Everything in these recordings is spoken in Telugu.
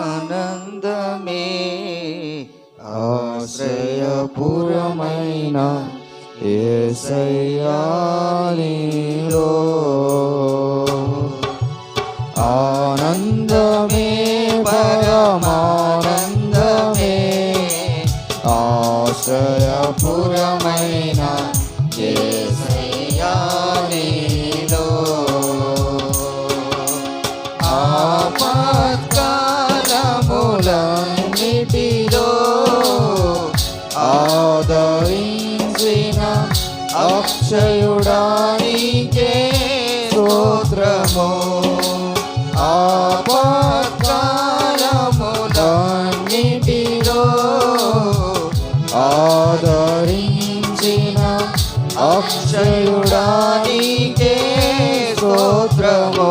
పరమానందమే ఆశ్రయపురమైన ఏసయ్యానిలో ఆనందమే పరమానందమే ఆశ్రయ అక్షయుడానికే స్తోత్రము. ఆపత్కాలములన్నిటిలో ఆదరించిన అక్షయుడానికే స్తోత్రము.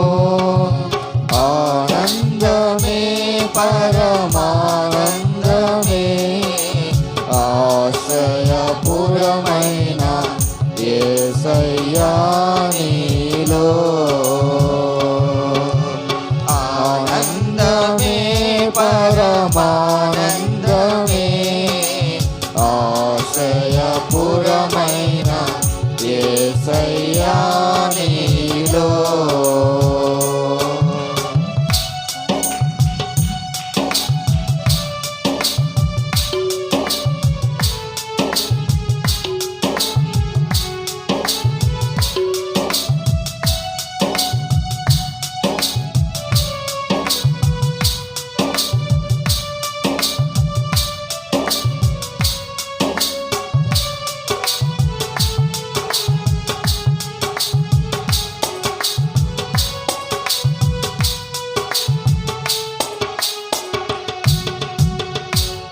ఆనందమే పరమానందమే. ఆశయపురమ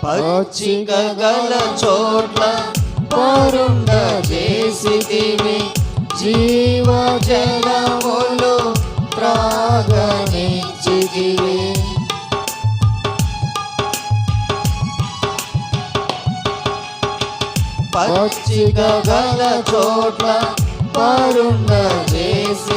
పచ్చిక గల చోట్ల పరుండ చేసితివి జీవ జలములు త్రాగనిచ్చితివి పచ్చిక గల చోట్ల పరుండ చేసి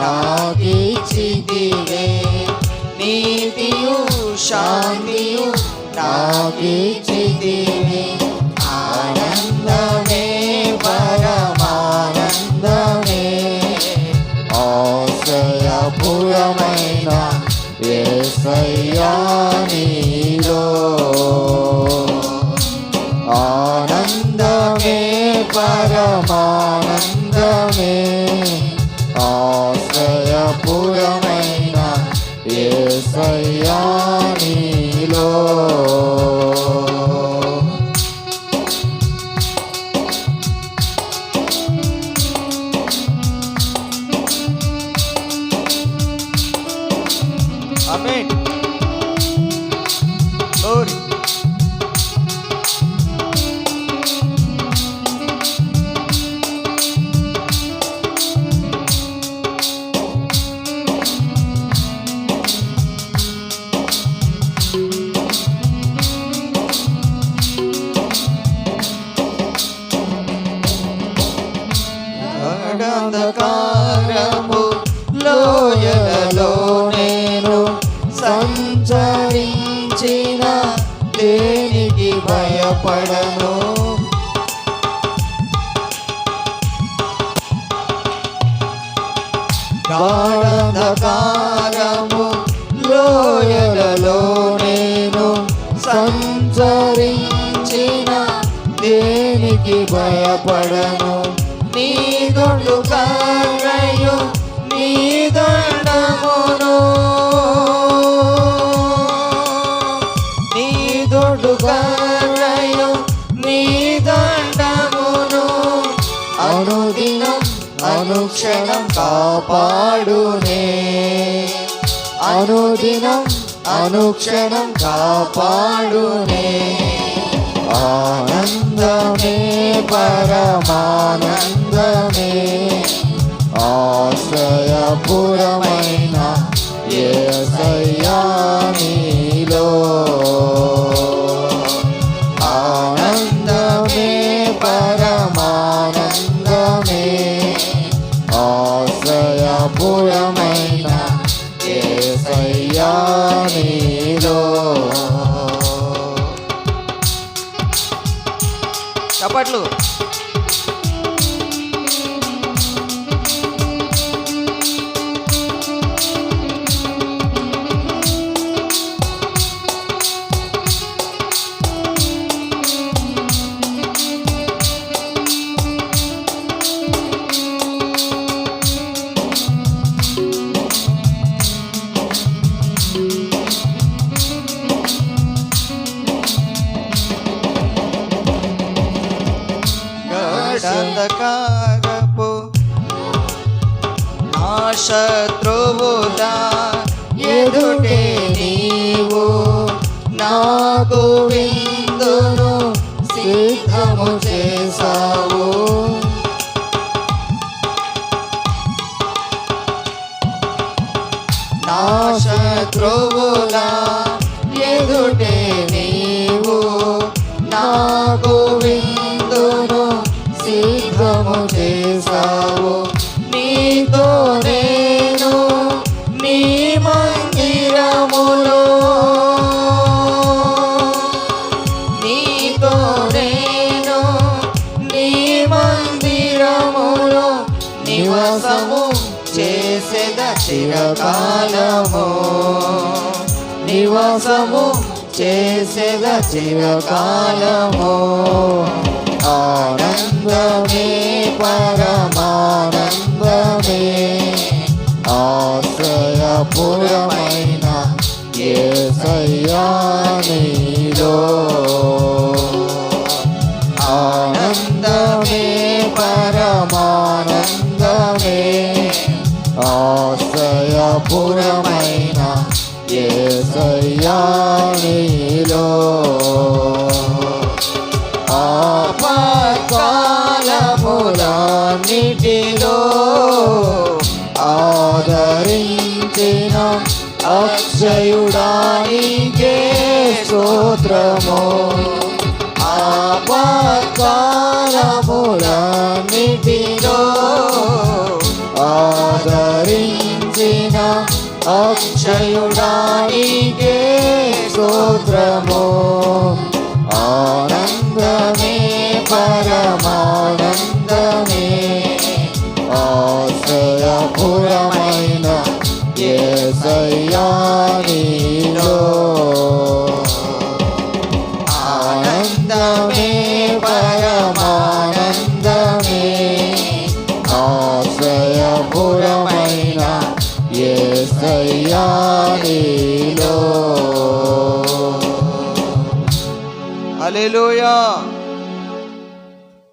నాకిచ్చితివే. నీతియు శాంతియు నాకిచ్చితివే. ఆనందమే పరమానందమే. ఆశయపురమైన ఏసయ్యానిలో ఆనందమే పరమానందమే. ఏసయ్యానిలో ఆమేన్ Glory. అంధకారము సంచరించిన దేనికి భయపడను? గాఢంధకారము లోయలలో నేను సంచరించిన దేనికి భయపడను? నీ దొడ్డు కర్రయు నీ దండమును అనుదినం అనుక్షణం కాపాడునే అనుదినం అనుక్షణం కాపాడునే ఆనందమే పరమానందమే ఆశ్రయపురమైన యేసయ్యా నీలో పురమైన యేసయ్యా నీలో చప్పట్లు శత్రువుల ఎదుటే నీవు నాకు విందును సిద్ధము చేసావు నా శత్రువుల ఎదుటే నీవు నాకు నివాసము చేసేద చిరకాలము ఆనందమే పరమానందమే. ఆశ్రయపురమైన ఏ సయ్యా నీలో. స్తోత్రము ఆపత్కాలములన్నిటిలో ఆదరించిన అక్షయుడానికే స్తోత్రము. ఆనందమే పరమానందమే ఆశ్రయపురమైన యేసయ్యా నీలో. నీలో హల్లెలూయా